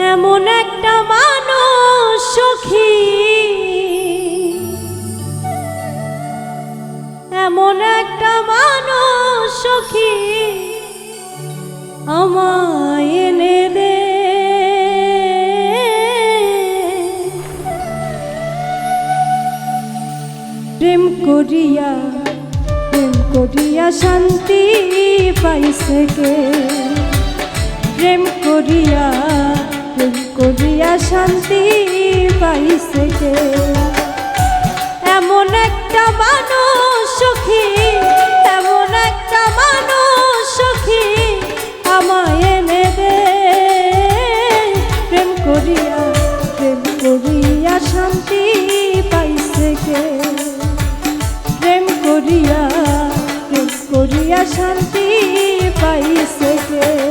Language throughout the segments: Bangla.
এমন একটা মানুষ সখী। এমন একটা মানুষ সখী আমায় এনে দে। প্রেম করিয়া প্রেম করিয়া শান্তি পাইছে কে? প্রেম করিয়া প্রেম করিয়া শান্তি পাইছে কে? এমন একটা মানুষ সুখী, এমন একটা মানুষ সুখী আমায় এনে দে। প্রেম করিয়া প্রেম করিয়া শান্তি পাইছে কে? প্রেম করিয়া প্রেম করিয়া শান্তি পাইছে কে?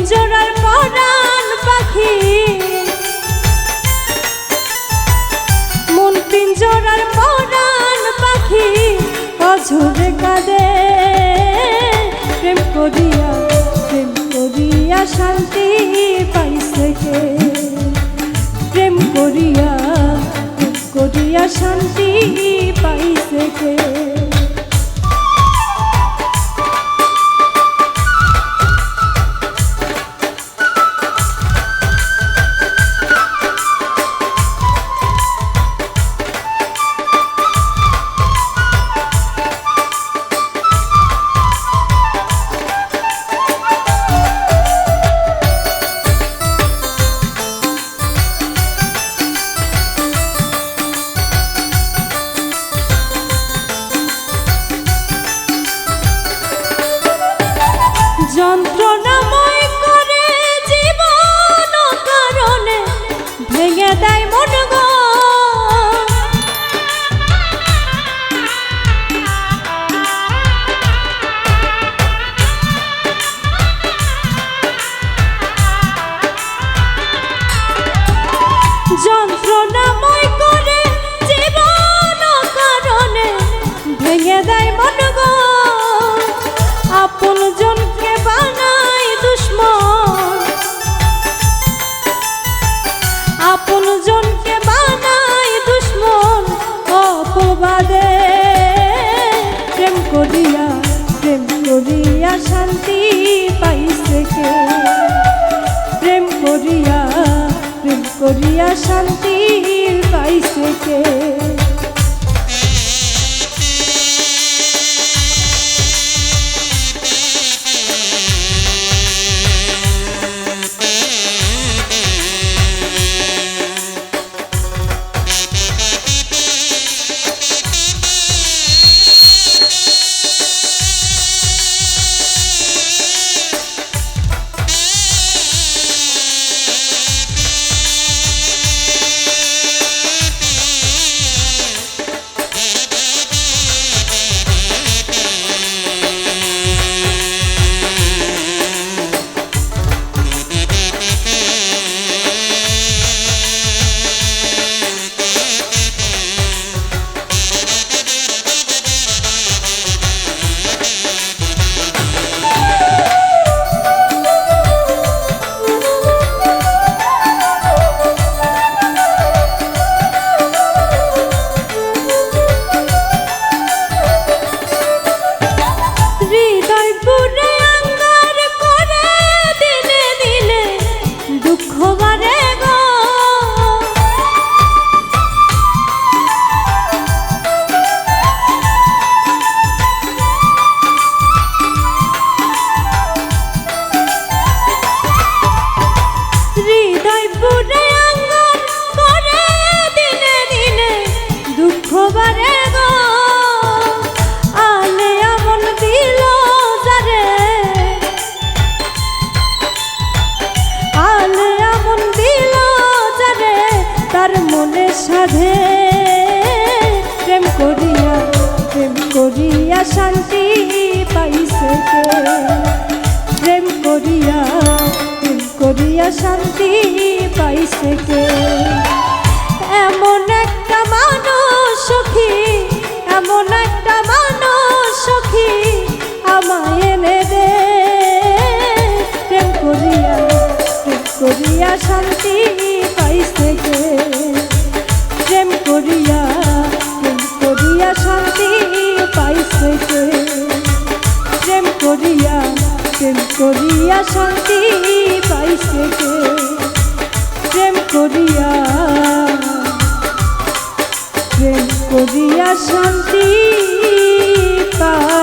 পিঞ্জরার পরাণ পাখি। মন পিঞ্জরার পরাণ পাখি, অঝরে কাঁদে। প্রেম করিয়া প্রেম করিয়া শান্তি পাইছে কে? প্রেম করিয়া করিয়া শান্তি পাইছে কে? প্রেম করিয়া মনে সাধে। প্রেম করিয়া প্রেম করিয়া শান্তি পাইছে প্রেম করিয়া প্রেম করিয়া শান্তি পাইছে কে? এমন একটা মানুষ সখী, এমন একটা মানুষ শান্তি পাইছে কে? প্রেম করিয়া প্রেম করিয়া শান্তি কে